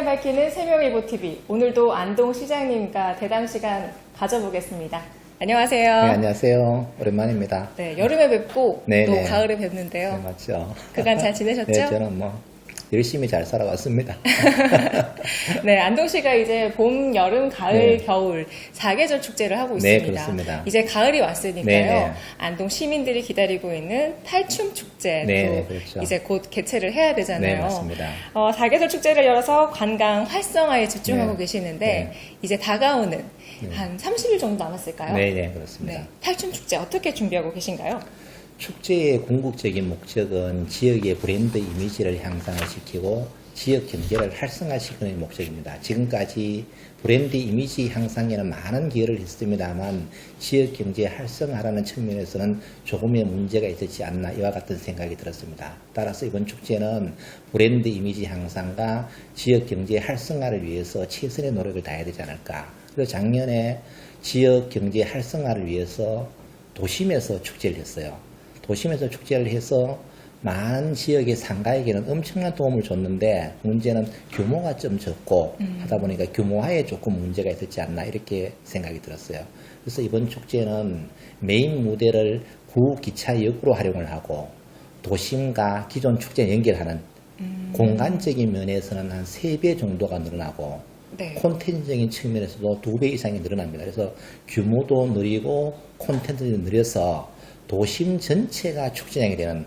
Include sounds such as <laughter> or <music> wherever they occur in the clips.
세상을 밝히는 세명일보 TV. 오늘도 안동 시장님과 대담 시간 가져보겠습니다. 안녕하세요. 네, 안녕하세요. 오랜만입니다. 네, 여름에 뵙고 네, 또 네. 가을에 네, 뵙는데요. 맞죠. 그간 잘 지내셨죠? 네, 저는 뭐 열심히 잘 살아왔습니다. <laughs> 네, 안동시가 이제 봄, 여름, 가을, 네. 겨울 사계절 축제를 하고 네, 있습니다. 그렇습니다. 이제 가을이 왔으니까요. 네, 네. 안동 시민들이 기다리고 있는 탈춤 축제도 네, 네, 그렇죠. 이제 곧 개최를 해야 되잖아요. 네, 맞습니다. 어, 사계절 축제를 열어서 관광 활성화에 집중하고 네. 계시는데 네. 이제 다가오는 한 30일 정도 남았을까요? 네, 네, 그렇습니다. 네. 탈춤 축제 어떻게 준비하고 계신가요? 축제의 궁극적인 목적은 지역의 브랜드 이미지를 향상을 시키고 지역 경제를 활성화시키는 목적입니다. 지금까지 브랜드 이미지 향상에는 많은 기여를 했습니다만 지역 경제 활성화라는 측면에서는 조금의 문제가 있었지 않나 이와 같은 생각이 들었습니다. 따라서 이번 축제는 브랜드 이미지 향상과 지역 경제 활성화를 위해서 최선의 노력을 다해야 되지 않을까. 그래서 작년에 지역 경제 활성화를 위해서 도심에서 축제를 했어요. 도심에서 축제를 해서 많은 지역의 상가에게는 엄청난 도움을 줬는데 문제는 규모가 좀 적고 하다 보니까 규모화에 조금 문제가 있었지 않나 이렇게 생각이 들었어요. 그래서 이번 축제는 메인 무대를 구기차역으로 활용을 하고 도심과 기존 축제 연결하는 공간적인 면에서는 한 3배 정도가 늘어나고 네. 콘텐츠적인 측면에서도 두 배 이상이 늘어납니다. 그래서 규모도 느리고 콘텐츠도 느려서 도심 전체가 축제장이 되는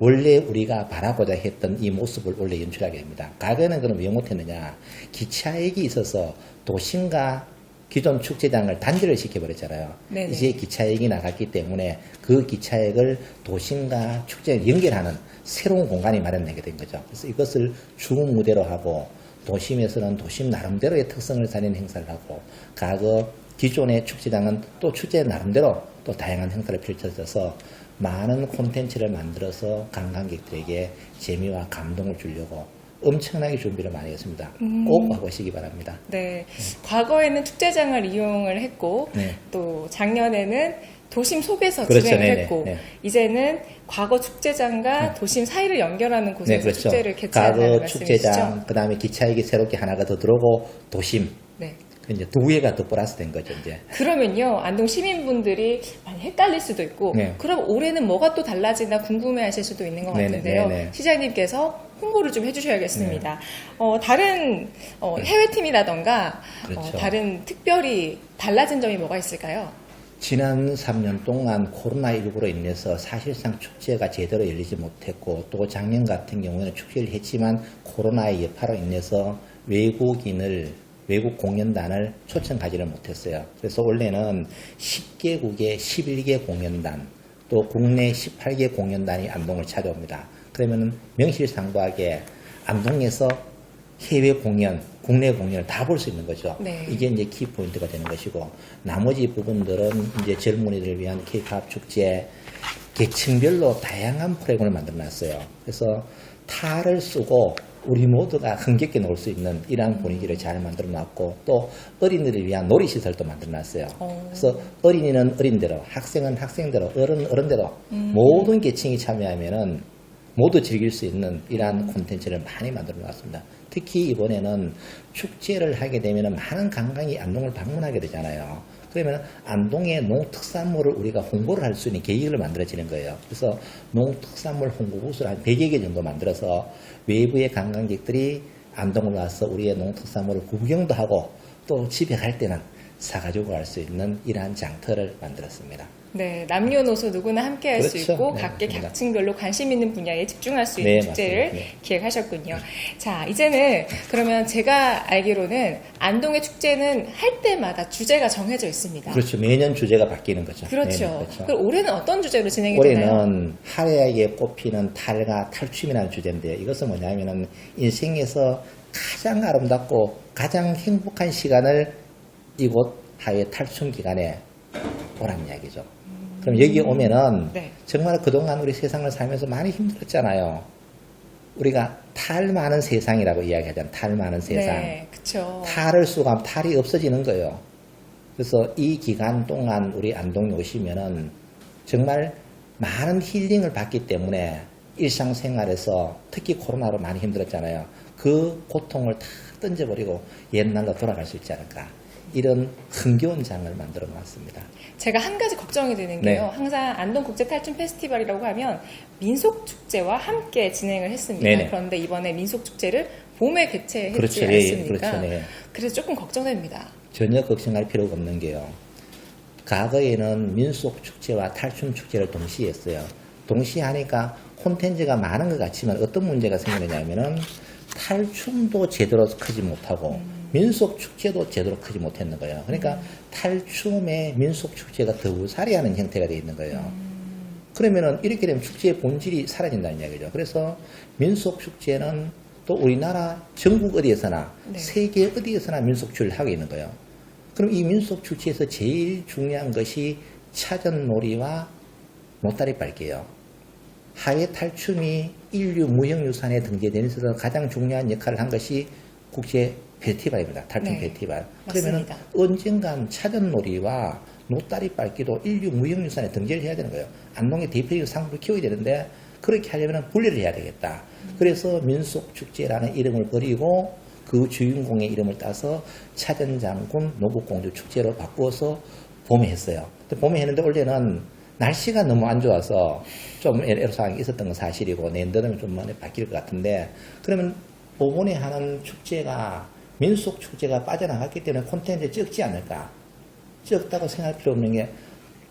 원래 우리가 바라고자 했던 이 모습을 원래 연출하게 됩니다. 과거에는 그럼 왜 못했느냐? 기차역이 있어서 도심과 기존 축제장을 단절을 시켜버렸잖아요. 네네. 이제 기차역이 나갔기 때문에 그 기차역을 도심과 축제를 연결하는 새로운 공간이 마련되게 된 거죠. 그래서 이것을 주 무대로 하고 도심에서는 도심 나름대로의 특성을 살리는 행사를 하고 과거 기존의 축제장은 또 축제 나름대로 또 다양한 행사를 펼쳐져서 많은 콘텐츠를 만들어서 관광객들에게 재미와 감동을 주려고 엄청나게 준비를 많이 했습니다. 꼭 와보시기 바랍니다. 네. 과거에는 축제장을 이용을 했고 네. 또 작년에는 도심 속에서 그렇죠. 진행을 네네. 했고 네. 이제는 과거 축제장과 도심 사이를 연결하는 곳에서 네, 그렇죠. 축제를 개최한다는 과거 말씀이시죠? 축제장, 그 다음에 기차역이 새롭게 하나가 더 들어오고 도심, 네. 그 이제 두 개가 더 플러스 된 거죠, 이제. 그러면요 안동 시민분들이 많이 헷갈릴 수도 있고 네. 그럼 올해는 뭐가 또 달라지나 궁금해하실 수도 있는 것 네네, 같은데요 네네. 시장님께서 홍보를 좀 해주셔야겠습니다. 어, 다른 어, 해외 팀이라던가 어, 그렇죠. 다른 특별히 달라진 점이 뭐가 있을까요? 지난 3년 동안 코로나19로 인해서 사실상 축제가 제대로 열리지 못했고 또 작년 같은 경우에는 축제를 했지만 코로나의 여파로 인해서 외국인을 외국 공연단을 초청하지를 못했어요. 그래서 원래는 10개국의 11개 공연단 또 국내 18개 공연단이 안동을 찾아옵니다. 그러면 명실상부하게 안동에서 해외 공연, 국내 공연을 다 볼 수 있는 거죠. 네. 이게 이제 키 포인트가 되는 것이고 나머지 부분들은 이제 젊은이들을 위한 K-팝 축제 계층별로 다양한 프로그램을 만들어 놨어요. 그래서 탈을 쓰고 우리 모두가 흥겹게 놀 수 있는 이러한 분위기를 잘 만들어 놨고 또 어린이들을 위한 놀이시설도 만들어 놨어요. 어. 그래서 어린이는 어린대로 학생은 학생대로 어른 어른대로 모든 계층이 참여하면은 모두 즐길 수 있는 이러한 콘텐츠를 많이 만들어 놨습니다. 특히 이번에는 축제를 하게 되면 많은 관광이 안동을 방문하게 되잖아요. 그러면 안동의 농특산물을 우리가 홍보를 할 수 있는 계획을 만들어지는 거예요. 그래서 농특산물 홍보 부스를 한 100여 개 정도 만들어서 외부의 관광객들이 안동을 와서 우리의 농특산물을 구경도 하고 또 집에 갈 때는 사가지고 갈 수 있는 이러한 장터를 만들었습니다. 네, 남녀노소 누구나 함께 할수 그렇죠. 있고 네, 각계 맞습니다. 각층별로 관심 있는 분야에 집중할 수 있는 네, 축제를. 네. 기획하셨군요. 자, 이제는 그러면 제가 알기로는 안동의 축제는 할 때마다 주제가 정해져 있습니다. 그렇죠. 매년 주제가 바뀌는 거죠. 그렇죠. 네, 그렇죠. 그럼 올해는 어떤 주제로 진행이 되나요? 올해는 화려하게 꼽히는 탈과 탈춤이라는 주제인데 이것은 뭐냐면은 인생에서 가장 아름답고 가장 행복한 시간을 이곳 하회 탈춤 기간에 보란 이야기죠. 그럼 여기 오면은 네. 정말 그동안 우리 세상을 살면서 많이 힘들었잖아요. 우리가 탈 많은 세상이라고 이야기하잖아요. 탈 많은 세상. 네, 그렇죠. 탈을 하면 탈이 없어지는 거예요. 그래서 이 기간 동안 우리 안동에 오시면은 정말 많은 힐링을 받기 때문에 일상생활에서 특히 코로나로 많이 힘들었잖아요. 그 고통을 다 던져버리고 옛날로 돌아갈 수 있지 않을까. 이런 흥겨운 장을 만들어 놨습니다. 제가 한 가지 걱정이 되는 네. 게요. 항상 안동 국제 탈춤 페스티벌이라고 하면 민속 축제와 함께 진행을 했습니다. 네네. 그런데 이번에 민속 축제를 봄에 개최했지 그렇죠. 예, 예. 않습니까? 그렇죠. 네. 그래서 조금 걱정됩니다. 전혀 걱정할 필요가 없는 게요. 과거에는 민속 축제와 탈춤 축제를 동시에 했어요. 동시에 하니까 콘텐츠가 많은 것 같지만 어떤 문제가 생기느냐면은 탈춤도 제대로 크지 못하고 민속 축제도 제대로 크지 못했는 거예요. 그러니까 탈춤의 민속 축제가 더 우사리하는 형태가 되어 있는 거예요. 그러면은 이렇게 되면 축제의 본질이 사라진다는 이야기죠. 그래서 민속 축제는 또 우리나라 전국 어디에서나 네. 세계 어디에서나 민속 축제를 하고 있는 거예요. 그럼 이 민속 축제에서 제일 중요한 것이 차전놀이와 노다리 밟기예요. 하회 탈춤이 인류 무형유산에 등재되는 데서 가장 중요한 역할을 한 것이 국제 페스티벌입니다. 탈춤 네, 페스티벌. 그러면은. 언젠간 차전놀이와 노다리 밟기도 인류 무형유산에 등재를 해야 되는 거예요. 안동의 대표적인 상품을 키워야 되는데 그렇게 하려면 분리를 해야 되겠다. 그래서 민속축제라는 이름을 버리고 그 주인공의 이름을 따서 차전장군 노국공주 축제로 바꾸어서 봄에 했어요. 봄에 했는데 원래는 날씨가 너무 안 좋아서 좀 애로사항이 있었던 건 사실이고 내년도면 좀 많이 바뀔 것 같은데 그러면 오번에 하는 축제가 민속 축제가 빠져나갔기 때문에 콘텐츠 적지 않을까? 적다고 생각할 필요 없는 게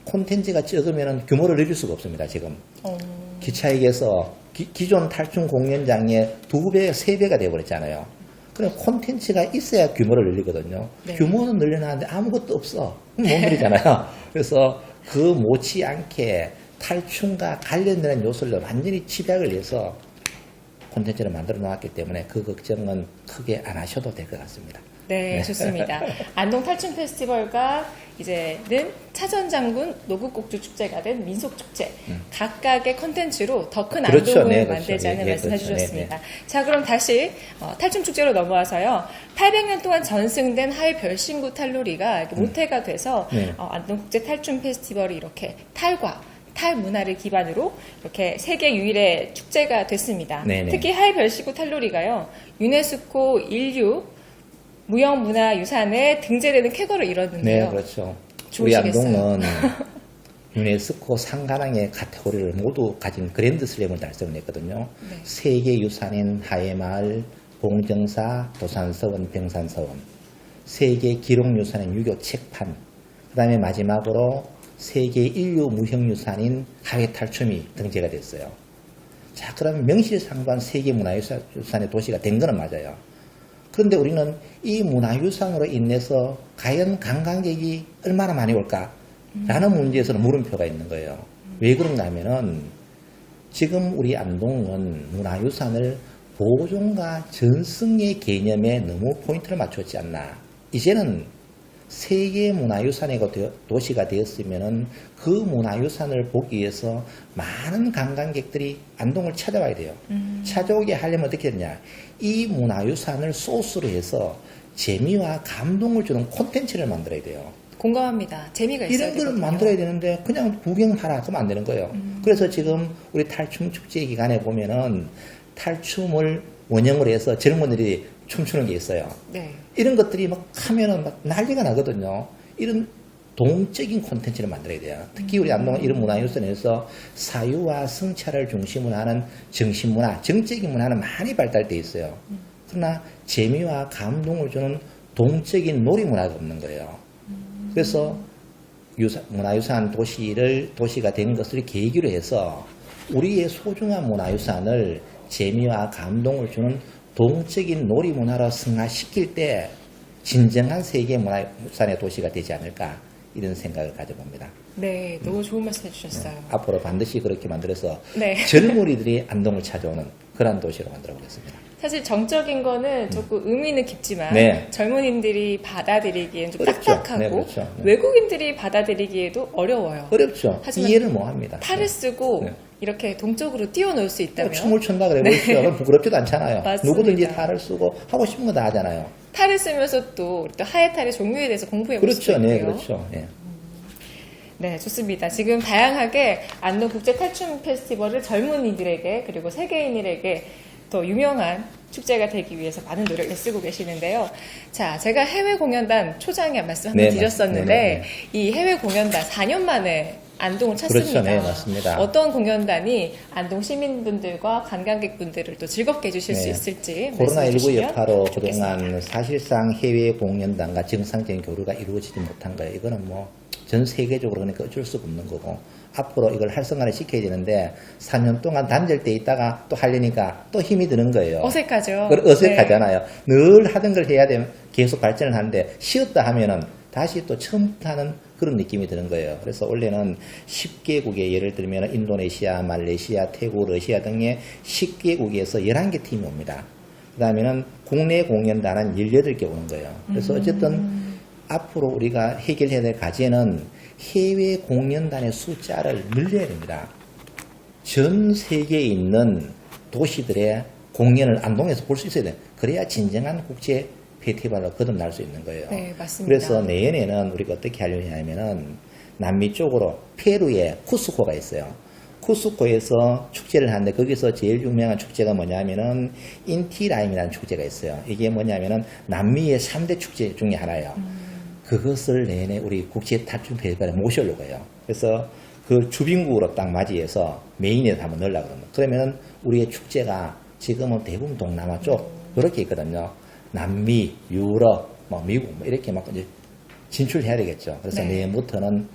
콘텐츠가 적으면 규모를 늘릴 수가 없습니다. 지금 어, 기차역에서 기, 존 탈춤 공연장의 두 배, 세 배가 되어버렸잖아요. 그럼 콘텐츠가 있어야 규모를 늘리거든요. 네. 규모는 늘려놨는데 아무것도 없어. 못 늘리잖아요. <laughs> 그래서 그 못지않게 탈춤과 관련되는 요소를 완전히 집약을 해서 콘텐츠를 만들어 놓았기 때문에 그 걱정은 크게 안 하셔도 될 것 같습니다. 네, 좋습니다. 안동 탈춤 페스티벌과 이제는 차전장군 노국곡주 축제가 된 민속 축제 각각의 컨텐츠로 더큰 음. 그렇죠. 안동을 네, 그렇죠. 만들자는 예, 예, 말씀해 그렇죠. 주셨습니다. 자, 그럼 다시 어, 탈춤 축제로 넘어와서요. 800년 동안 전승된 하회 별신구 탈놀이가 이렇게 모태가 돼서 네. 어, 안동 국제 탈춤 페스티벌이 이렇게 탈과 탈 문화를 기반으로 이렇게 세계 유일의 축제가 됐습니다. 네네. 특히 하회 별신구 탈놀이가요. 유네스코 인류 무형문화유산에 등재되는 쾌거를 이뤘는데요. 네, 그렇죠. 우리. 안동은 <laughs> 유네스코 상관왕의 카테고리를 모두 가진 그랜드슬램을 달성을 했거든요. 네. 세계 유산인 하회마을, 봉정사, 도산서원, 병산서원, 세계 기록유산인 유교 책판, 그 다음에 마지막으로 세계 인류 무형유산인 하회탈춤이 등재가 됐어요. 자, 그럼 명실상부한 세계 문화유산의 도시가 된 거는 맞아요. 그런데 우리는 이 문화유산으로 인해서 과연 관광객이 얼마나 많이 올까? 라는 문제에서는 물음표가 있는 거예요. 왜 그런가 하면은 지금 우리 안동은 문화유산을 보존과 전승의 개념에 너무 포인트를 맞췄지 않나. 이제는 세계 문화유산의 도- 도시가 되었으면은 그 문화유산을 보기 위해서 많은 관광객들이 안동을 찾아와야 돼요. 찾아오게 하려면 어떻게 되냐. 이 문화유산을 소스로 해서 재미와 감동을 주는 콘텐츠를 만들어야 돼요. 공감합니다. 재미가 있어야 이런 걸. 만들어야 되는데 그냥 구경하라 그러면 안 되는 거예요. 그래서 지금 우리 탈춤 축제 기간에 보면은 탈춤을 원형으로 해서 젊은이들이 춤추는 게 있어요. 네. 이런 것들이 막 하면은 막 난리가 나거든요. 이런 동적인 콘텐츠를 만들어야 돼요. 특히 우리 안동은 이런 문화유산에서 사유와 성찰을 중심으로 하는 정신문화, 정적인 문화는 많이 발달돼 있어요. 그러나 재미와 감동을 주는 동적인 놀이문화가 없는 거예요. 그래서 유산, 문화유산 도시를, 도시가 된 것을 계기로 해서 우리의 소중한 문화유산을 재미와 감동을 주는 동적인 놀이 문화로 승화시킬 때 진정한 세계 문화유산의 도시가 되지 않을까 이런 생각을 가져봅니다. 네, 너무 좋은 말씀 해주셨어요. 앞으로 반드시 그렇게 만들어서 네. <laughs> 젊은이들이 안동을 찾아오는 그런 도시로 만들어 보겠습니다. 사실 정적인 거는 조금 의미는 깊지만 네. 젊은이들이 받아들이기엔 좀 어렵죠. 딱딱하고 네, 그렇죠. 네. 외국인들이 받아들이기에도 어려워요. 어렵죠. 이해를 못 합니다. 팔을 쓰고 네. 이렇게 동적으로 뛰어놀 수 있다면 춤을 춘다 그래 보십시오. 그럼 부끄럽지도 않잖아요. 맞습니다. 누구든지 탈을 쓰고 하고 싶은 거 다 하잖아요. 탈을 쓰면서 또, 또 하회 탈의 종류에 대해서 공부해 볼 수도 그렇죠. 있고요. 네, 그렇죠. 예. 네, 좋습니다. 지금 다양하게 안동 국제 탈춤 페스티벌을 젊은이들에게 그리고 세계인들에게 더 유명한 축제가 되기 위해서 많은 노력을 쓰고 계시는데요. 자, 제가 해외 공연단 초장에 말씀 한번 네, 드렸었는데 맞- 네, 이 해외 공연단 4년 만에 안동을 찾습니다. 그렇죠. 네, 맞습니다. 어떤 공연단이 안동 시민분들과 관광객분들을 또 즐겁게 해주실 수 네. 있을지 말씀해 코로나19 주시면 여파로 좋겠습니다. 그동안 사실상 해외 공연단과 정상적인 교류가 이루어지지 못한 거예요. 이거는 뭐 전 세계적으로 그러니까 어쩔 수가 없는 거고 앞으로 이걸 활성화를 시켜야 되는데 4년 동안 단절돼 있다가 또 하려니까 또 힘이 드는 거예요. 어색하죠. 그걸 어색하잖아요. 늘 하던 걸 해야 되면 계속 발전을 하는데 쉬었다 하면은 다시 또 처음부터 하는 그런 느낌이 드는 거예요. 그래서 원래는 10개국에 예를 들면 인도네시아, 말레이시아, 태국, 러시아 등의 10개국에서 11개 팀이 옵니다. 그 다음에는 국내 공연단은 18개 오는 거예요. 그래서 어쨌든 앞으로 우리가 해결해야 될 과제는 해외 공연단의 숫자를 늘려야 됩니다. 전 세계에 있는 도시들의 공연을 안동에서 볼 수 있어야 돼. 그래야 진정한 국제 페스티벌로 거듭날 수 있는 거예요. 네, 맞습니다. 그래서 내년에는 우리가 어떻게 하려냐면은 남미 쪽으로 페루에 쿠스코가 있어요. 쿠스코에서 축제를 하는데 거기서 제일 유명한 축제가 뭐냐면은 인티라임이라는 축제가 있어요. 이게 뭐냐면은 남미의 3대 축제 중에 하나예요. 그것을 내내 우리 국제 탈춤 페스티벌에 모셔려고 해요. 그래서 그 주빈국으로 딱 맞이해서 메인에 한번 넣으려고 그러면 그러면은 우리의 축제가 지금은 대부분 동남아 쪽 그렇게 있거든요. 남미, 유럽, 뭐 미국 뭐 이렇게 막 이제 진출해야 되겠죠. 그래서 네. 내년부터는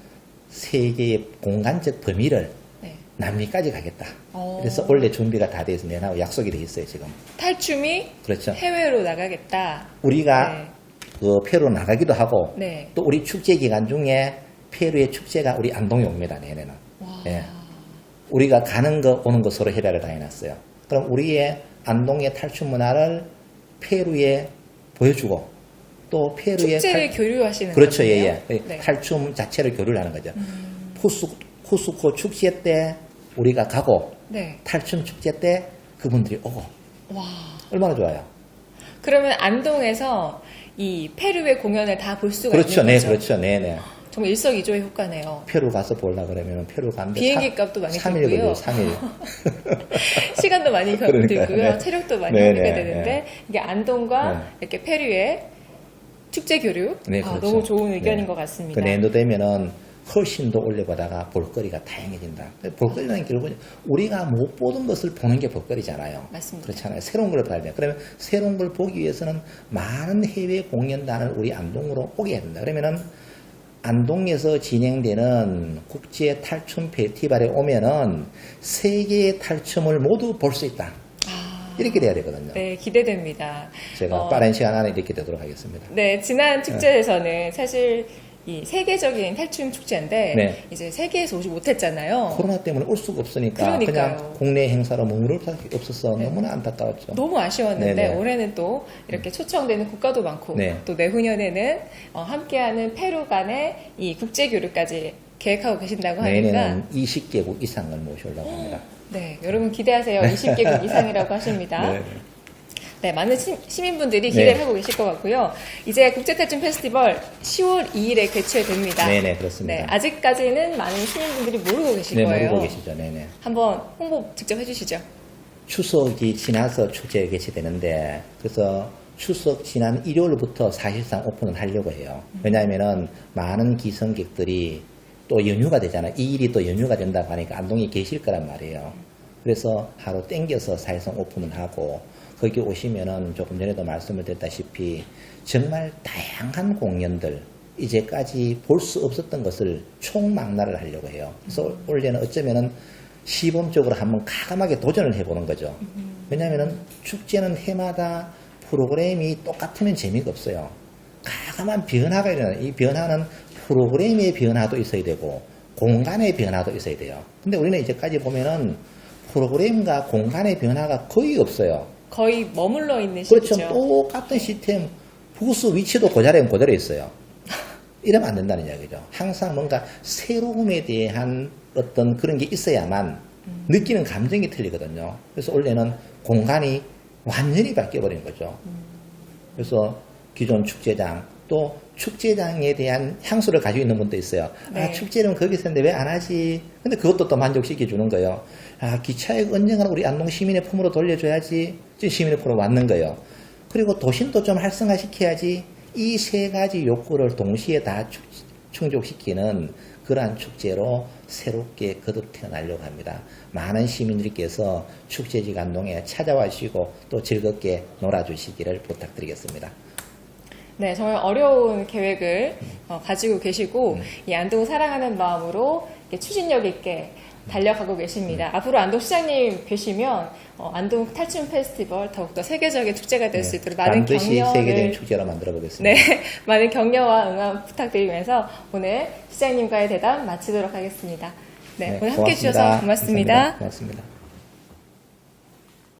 세계의 공간적 범위를 네. 남미까지 가겠다. 어. 그래서 원래 준비가 다 돼서 내나고 약속이 돼 있어요 지금. 탈춤이 그렇죠. 해외로 나가겠다. 우리가 네. 그 페루 나가기도 하고 네. 또 우리 축제 기간 중에 페루의 축제가 우리 안동에 옵니다 내년에는. 와. 예. 우리가 가는 거 오는 거 서로 협약을 다 해놨어요. 그럼 우리의 안동의 탈춤 문화를 페루에 보여주고 또 페루의 축제를 탈- 교류하시는 그렇죠. 예예 네. 탈춤 자체를 교류를 하는 거죠. 쿠스, 쿠스코 축제 때 우리가 가고 네. 탈춤 축제 때 그분들이 오고 와. 얼마나 좋아요. 그러면 안동에서 이 페루의 공연을 다 볼 수가 그렇죠, 있는 네, 거죠. 그렇죠, 네, 네. 정말 일석이조의 효과네요. 페루 가서 보려 그러면 페루 가는데 비행기 값도 많이 3일 들고요. 걸려요, 3일. <laughs> 시간도 많이. 들고요. 네. 체력도 많이 네, 허비가 네, 되는데 네. 이게 안동과 네. 이렇게 페루의 축제 교류 네, 아, 그렇죠. 너무 좋은 의견인 네. 것 같습니다. 그 내년도 되면은 훨씬 더 올려보다가 볼거리가 다양해진다. 볼거리는 결국은 우리가 못 보던 것을 보는 게 볼거리잖아요. 맞습니다. 그렇잖아요. 새로운 걸 봐야 돼요. 그러면 새로운 걸 보기 위해서는 많은 해외 공연단을 우리 안동으로 오게 해야 된다. 그러면은 안동에서 진행되는 국제 탈춤 페스티벌에 오면은 세계의 탈춤을 모두 볼 수 있다. 아, 이렇게 돼야 되거든요. 네, 기대됩니다. 제가 어, 빠른 시간 안에 이렇게 되도록 하겠습니다. 네, 지난 축제에서는 사실 이 세계적인 탈춤 축제인데 네. 이제 세계에서 오지 못했잖아요. 코로나 때문에 올 수가 없으니까 어. 그러니까요. 네. 그냥 국내 행사로 머무를 수밖에 없어서 너무나 안타까웠죠. 너무 아쉬웠는데 네네. 올해는 또 이렇게 초청되는 국가도 많고 네. 또 내후년에는 어, 함께하는 페루 간의 이 국제 교류까지 계획하고 계신다고 하니까 내년에는 20개국 이상을 모시려고 합니다. 네 여러분 기대하세요 20개국 <laughs> 이상이라고 하십니다. 네. 네, 많은 시, 시민분들이 기대를 네. 하고 계실 것 같고요. 이제 국제탈춤 페스티벌 10월 2일에 개최됩니다. 네네, 그렇습니다. 네, 아직까지는 많은 시민분들이 모르고 계실 네, 거예요. 모르고 계시죠. 네네. 한번 홍보 직접 해주시죠. 추석이 지나서 축제가 개최되는데 그래서 추석 지난 일요일부터 사실상 오픈을 하려고 해요. 왜냐하면은 많은 기성객들이 또 연휴가 되잖아요. 이 일이 또 연휴가 된다고 하니까 안동에 계실 거란 말이에요. 그래서 하루 땡겨서 사실상 오픈을 하고 거기 오시면은 조금 전에도 말씀을 드렸다시피 정말 다양한 공연들 이제까지 볼 수 없었던 것을 총망라를 하려고 해요. 그래서 올해는 어쩌면은 시범적으로 한번 가감하게 도전을 해보는 거죠. 왜냐하면은 축제는 해마다 프로그램이 똑같으면 재미가 없어요. 가감한 변화가 일어나요. 이 변화는 프로그램의 변화도 있어야 되고 공간의 변화도 있어야 돼요. 근데 우리는 이제까지 보면은 프로그램과 공간의 변화가 거의 없어요. 거의 머물러 있는 그렇죠. 시기죠. 똑같은 시스템, 부스 위치도 그자리에 그대로 있어요. <laughs> 이러면 안 된다는 이야기죠. 항상 뭔가 새로움에 대한 어떤 그런 게 있어야만 느끼는 감정이 틀리거든요. 그래서 원래는 공간이 완전히 바뀌어버린 거죠. 그래서 기존 축제장, 또 축제장에 대한 향수를 가지고 있는 분도 있어요. 네. 아, 축제는 거기서 했는데 왜 안 하지? 근데 그것도 또 만족시켜 주는 거예요. 아, 기차역 언젠가는 우리 안동 시민의 품으로 돌려줘야지. 지금 시민의 품으로 왔는 거예요. 그리고 도심도 좀 활성화시켜야지. 이 세 가지 욕구를 동시에 다 축- 충족시키는 그러한 축제로 새롭게 거듭 태어나려고 합니다. 많은 시민들께서 축제지 안동에 찾아와 주시고 또 즐겁게 놀아주시기를 부탁드리겠습니다. 네, 정말 어려운 계획을 어, 가지고 계시고 음. 이 안동을 사랑하는 마음으로 이렇게 추진력 있게 달려가고 계십니다. 음. 앞으로 안동 시장님 계시면 어, 안동 탈춤 페스티벌 더욱더 세계적인 축제가 될 수 있도록 많은 네. 반드시 세계적인 축제로 만들어 보겠습니다. 네, <laughs> 많은 격려와 응원 부탁드리면서 오늘 시장님과의 대담 마치도록 하겠습니다. 네, 오늘 함께 해주셔서 고맙습니다. 고맙습니다.